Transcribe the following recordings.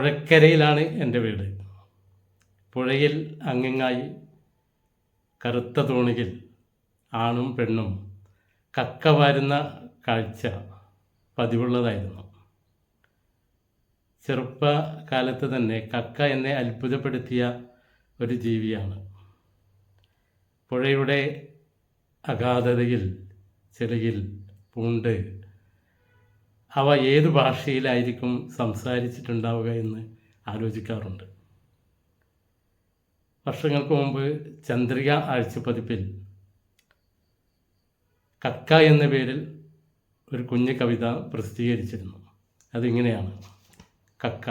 പുഴക്കരയിലാണ് എന്റെ വീട്. പുഴയിൽ അങ്ങിങ്ങായി കറുത്ത തോണിയിൽ ആണും പെണ്ണും കക്ക വാരുന്ന കാഴ്ച പതിവുള്ളതായിരുന്നു. ചെറുപ്പകാലത്ത് തന്നെ കക്ക എന്നെ അത്ഭുതപ്പെടുത്തിയ ഒരു ജീവിയാണ്. പുഴയുടെ അഗാധതയിൽ ചെളിയിൽ പൂണ്ട് അവ ഏത് ഭാഷയിലായിരിക്കും സംസാരിച്ചിട്ടുണ്ടാവുക എന്ന് ആലോചിക്കാറുണ്ട്. വർഷങ്ങൾക്ക് മുമ്പ് ചന്ദ്രിക ആഴ്ചപ്പതിപ്പിൽ കക്ക എന്ന പേരിൽ ഒരു കുഞ്ഞു കവിത പ്രസിദ്ധീകരിച്ചിരുന്നു. അതിങ്ങനെയാണ്. കക്ക.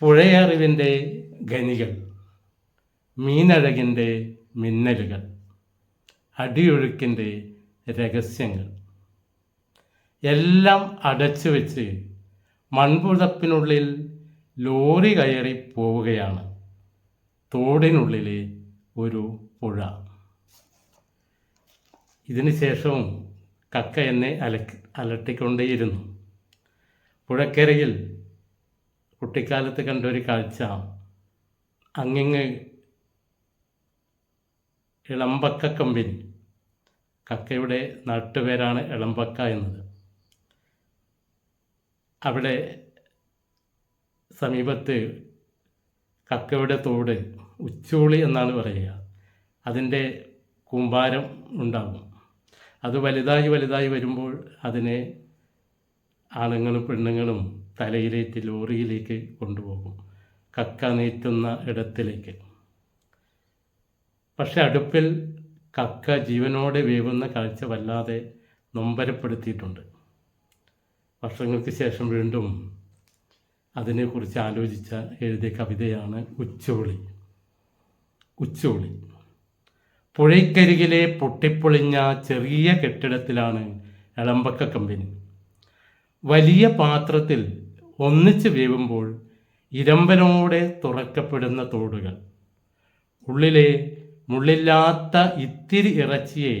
പുഴയറിവിന്റെ ഖനികൾ മീനഴകിന്റെ മിന്നലുകൾ അടിയൊഴുക്കിന്റെ രഹസ്യങ്ങൾ. എല്ലാം അടച്ചു വെച്ച് മൺപുതപ്പിനുള്ളിൽ ലോറി കയറി പോവുകയാണ്. തോടിനുള്ളിലെ ഒരു പുഴ. ഇതിന് ശേഷവും കക്ക എന്നെ അലക്ക് അലട്ടിക്കൊണ്ടേയിരുന്നു. പുഴക്കരയിൽ കുട്ടിക്കാലത്ത് കണ്ടൊരു കാഴ്ച. അങ്ങിങ്ങ് ഇളമ്പക്ക കമ്പിൻ കക്കയുടെ നാട്ടുപേരാണ് ഇളമ്പക്ക എന്നത്. അവിടെ സമീപത്ത് കക്കയുടെ തോട് ഉച്ചോളി എന്നാണ് പറയുക. അതിന്റെ കൂമ്പാരം ഉണ്ടാകും. അത് വലുതായി വലുതായി വരുമ്പോൾ അതിനെ ആണുങ്ങളും പെണ്ണുങ്ങളും തലയിലേറ്റ് ലോറിയിലേക്ക് കൊണ്ടുപോകും. കക്ക നീറ്റുന്ന ഇടത്തിലേക്ക്. പക്ഷെ അടുപ്പിൽ കക്ക ജീവനോടെ വേവുന്ന കാഴ്ച വല്ലാതെ നൊമ്പരപ്പെടുത്തിയിട്ടുണ്ട്. വർഷങ്ങൾക്ക് ശേഷം വീണ്ടും അതിനെക്കുറിച്ച് ആലോചിച്ച എഴുതിയ കവിതയാണ് ഉച്ചോളി ഉച്ചോളി പുഴയ്ക്കരികിലെ പൊട്ടിപ്പൊളിഞ്ഞ ചെറിയ കെട്ടിടത്തിലാണ് എളമ്പക്ക കമ്പനി. വലിയ പാത്രത്തിൽ ഒന്നിച്ച് വേവുമ്പോൾ ഇരമ്പനോടെ തുറക്കപ്പെടുന്ന തോടുകൾ. ഉള്ളിലെ മുള്ളില്ലാത്ത ഇത്തിരി ഇറച്ചിയെ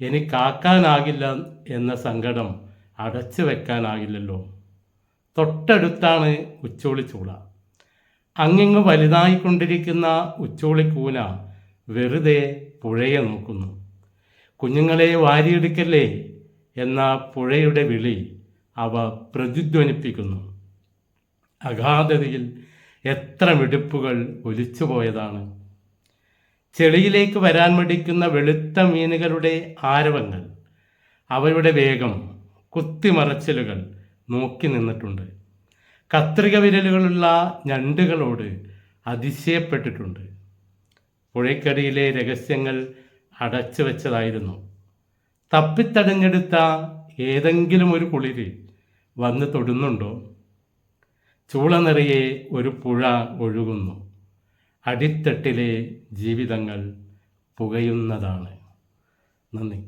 എനിക്കാക്കാനാകില്ല എന്ന സങ്കടം അടച്ചു വെക്കാനാകില്ലല്ലോ. തൊട്ടടുത്താണ് ഉച്ചോളിച്ചൂള അങ്ങിങ്ങ് വലുതായിക്കൊണ്ടിരിക്കുന്ന ഉച്ചോളിക്കൂന വെറുതെ പുഴയെ നോക്കുന്നു. കുഞ്ഞുങ്ങളെ വാരിയെടുക്കല്ലേ എന്ന പുഴയുടെ വിളി അവ പ്രതിധ്വനിപ്പിക്കുന്നു അഗാധതയിൽ എത്ര മിടുപ്പുകൾ ഒലിച്ചുപോയതാണ്. ചെളിയിലേക്ക് വരാൻ മടിക്കുന്ന വെളുത്ത മീനുകളുടെ ആരവങ്ങൾ അവരുടെ വേഗം കുത്തിമറച്ചിലുകൾ നോക്കി നിന്നിട്ടുണ്ട്. കത്രിക വിരലുകളുള്ള ഞണ്ടുകളോട് അതിശയപ്പെട്ടിട്ടുണ്ട്. പുഴയ്ക്കടിയിലെ രഹസ്യങ്ങൾ അടച്ചു വെച്ചതായിരുന്നു. തപ്പിത്തടഞ്ഞെടുത്ത ഏതെങ്കിലും ഒരു കുളിര് വന്ന് തൊടുന്നുണ്ടോ? ചൂള നിറയെ ഒരു പുഴ ഒഴുകുന്നു. അടിത്തട്ടിലെ ജീവിതങ്ങൾ പുകയുന്നതാണ്. നന്ദി.